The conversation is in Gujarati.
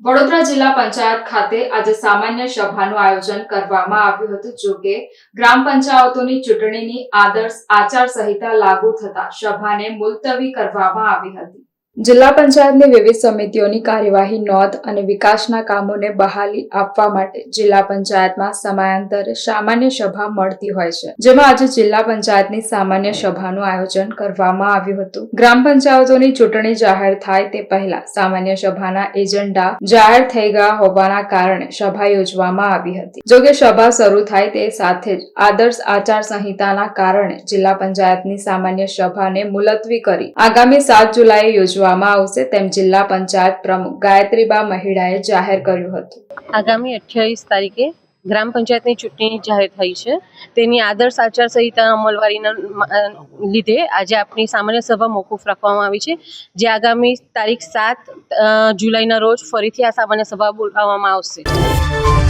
વડોદરા જિલ્લા પંચાયત ખાતે આજે સામાન્ય સભાનું આયોજન કરવામાં આવ્યું હતું, જો કે ગ્રામ પંચાયતોની ચૂંટણીની આદર્શ આચાર સંહિતા લાગુ થતા સભાને મુલતવી કરવામાં આવી હતી. જિલ્લા પંચાયતની વિવિધ સમિતિઓની કાર્યવાહી, નોંધ અને વિકાસના કામોને બહાલી આપવા માટે જિલ્લા પંચાયતમાં સમયાંતરે સામાન્ય સભા મળતી હોય છે. જેમાં આજે જિલ્લા પંચાયતની સામાન્ય સભાનું આયોજન કરવામાં આવ્યું હતું. ગ્રામ પંચાયતોની ચૂંટણી જાહેર થાય તે પહેલા સામાન્ય સભાના એજન્ડા જાહેર થઈ ગયા હોવાના કારણે સભા યોજવામાં આવી હતી. જોકે સભા શરૂ થાય તે સાથે જ આદર્શ આચાર સંહિતાના કારણે જિલ્લા પંચાયતની સામાન્ય સભાને મુલતવી કરી આગામી સાત જુલાઈએ યોજવામાં આવશે તેમ જિલ્લા પંચાયત પ્રમુખ ગાયત્રીબા મહિડાએ જાહેર કર્યું હતું. આગામી અઠ્યાવીસ તારીખે ગ્રામ પંચાયતની ચૂંટણી જાહેર થઈ છે. તેની આદર્શ આચારસંહિતા અમલવારીના લીધે આજે આપણી સામાન્ય સભા મોકૂફ રાખવામાં આવી છે. જે આગામી તારીખ સાત જુલાઈના રોજ ફરીથી આ સામાન્ય સભા બોલાવવામાં આવશે.